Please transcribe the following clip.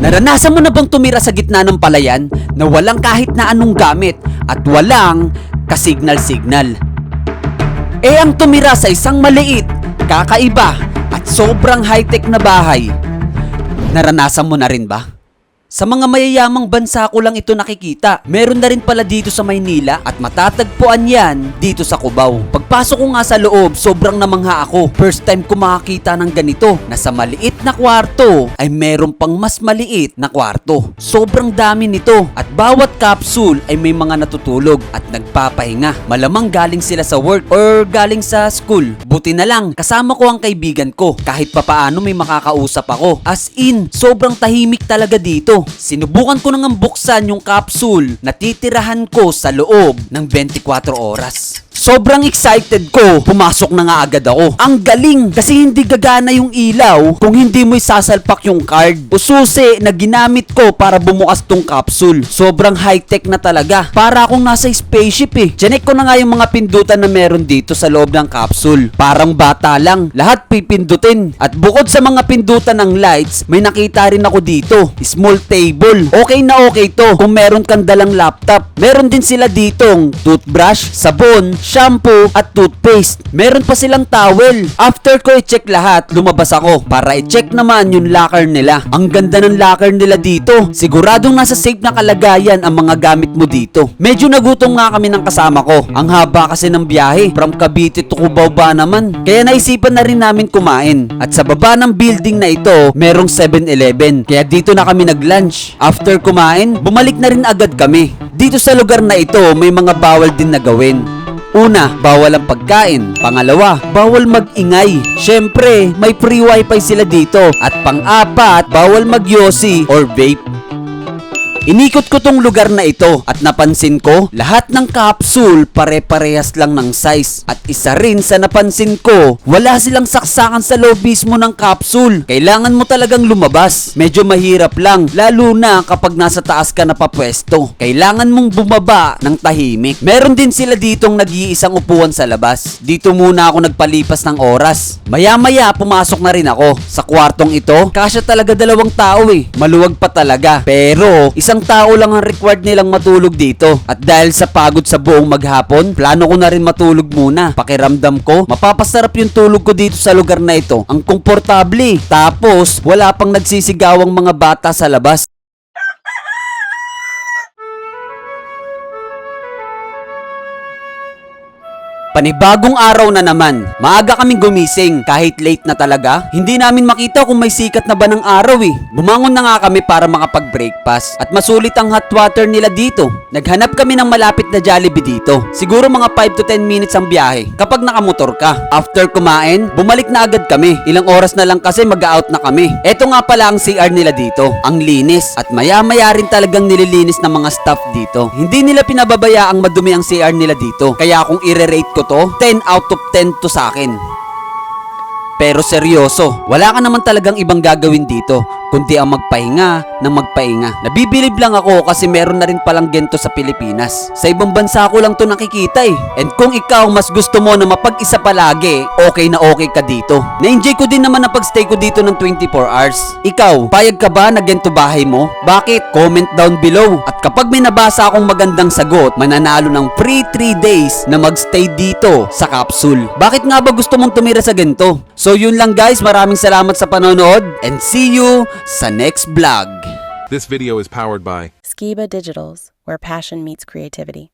Naranasan mo na bang tumira sa gitna ng palayan na walang kahit na anong gamit at walang kasignal-signal? Eh ang tumira sa isang maliit, kakaiba at sobrang high-tech na bahay, naranasan mo na rin ba? Sa mga mayayamang bansa ko lang ito nakikita. Meron na rin pala dito sa Maynila at matatagpuan yan dito sa Cubao. Pagpasok ko nga sa loob, sobrang namangha ako. First time ko makakita ng ganito na sa maliit na kwarto ay meron pang mas maliit na kwarto. Sobrang dami nito at bawat capsule ay may mga natutulog at nagpapahinga. Malamang galing sila sa work or galing sa school. Buti na lang, kasama ko ang kaibigan ko. Kahit papaano may makakausap ako. As in, sobrang tahimik talaga dito. Sinubukan ko nang buksan yung capsule na titirahan ko sa loob ng 24 oras. Sobrang excited ko. Pumasok na nga agad ako. Ang galing kasi hindi gagana yung ilaw kung hindi mo isasalpak yung card. Ususi na ginamit ko para bumukas tong capsule. Sobrang high-tech na talaga. Para akong nasa spaceship eh. Chinek ko na nga yung mga pindutan na meron dito sa loob ng capsule. Parang bata lang. Lahat pipindutin. At bukod sa mga pindutan ng lights, may nakita rin ako dito. Small table. Okay na okay to kung meron kang dalang laptop. Meron din sila ditong toothbrush, sabon, shampoo, at toothpaste. Meron pa silang towel. After ko i-check lahat, lumabas ako para i-check naman yung locker nila. Ang ganda ng locker nila dito. Siguradong nasa safe na kalagayan ang mga gamit mo dito. Medyo nagutom nga kami ng kasama ko. Ang haba kasi ng biyahe. From Cavite to Cubao ba naman. Kaya naisipan na rin namin kumain. At sa baba ng building na ito, merong 7-Eleven. Kaya dito na kami nag-lunch. After kumain, bumalik na rin agad kami. Dito sa lugar na ito, may mga bawal din na gawin. Una, bawal ang pagkain. Pangalawa, bawal magingay. Syempre, may free wifi sila dito. At pang-apat, bawal magyosi or vape. Inikot ko tong lugar na ito at napansin ko lahat ng capsule pare-parehas lang ng size at isa rin sa napansin ko wala silang saksakan sa loob mismo ng capsule. Kailangan mo talagang lumabas. Medyo mahirap lang lalo na kapag nasa taas ka na papwesto. Kailangan mong bumaba ng tahimik. Meron din sila ditong nag-iisang upuan sa labas. Dito muna ako nagpalipas ng oras. Maya-maya pumasok na rin ako sa kwartong ito. Kasya talaga dalawang tao eh. Maluwag pa talaga. Pero isang tao lang ang required nilang matulog dito. At dahil sa pagod sa buong maghapon, plano ko na rin matulog muna. Pakiramdam ko, mapapasarap yung tulog ko dito sa lugar na ito. Ang komportable. Tapos, wala pang nagsisigawang mga bata sa labas. Panibagong araw na naman. Maaga kaming gumising kahit late na talaga. Hindi namin makita kung may sikat na ba ng araw eh. Bumangon na nga kami para makapag-breakfast at masulit ang hot water nila dito. Naghanap kami ng malapit na Jollibee dito. Siguro mga 5 to 10 minutes ang biyahe kapag nakamotor ka. After kumain, bumalik na agad kami. Ilang oras na lang kasi mag-out na kami. Eto nga pala ang CR nila dito. Ang linis at maya-maya rin talagang nililinis ng mga staff dito. Hindi nila pinababayaang madumi ang CR nila dito. Kaya kung i-rate ko to, 10 out of 10 to sa akin. Pero seryoso, wala ka naman talagang ibang gagawin dito, kundi ang magpahinga ng magpahinga. Nabibilib lang ako kasi meron na rin palang gento sa Pilipinas. Sa ibang bansa ko lang to nakikita eh. And kung ikaw mas gusto mo na mapag-isa palagi, okay na okay ka dito. Na-enjoy ko din naman na pagstay ko dito ng 24 hours. Ikaw, payag ka ba na gento bahay mo? Bakit? Comment down below. At kapag may nabasa akong magandang sagot, mananalo ng free 3 days na magstay dito sa capsule. Bakit nga ba gusto mong tumira sa gento? So yun lang guys, maraming salamat sa panonood and see you sa next vlog. This video is powered by Skiba Digitals, where passion meets creativity.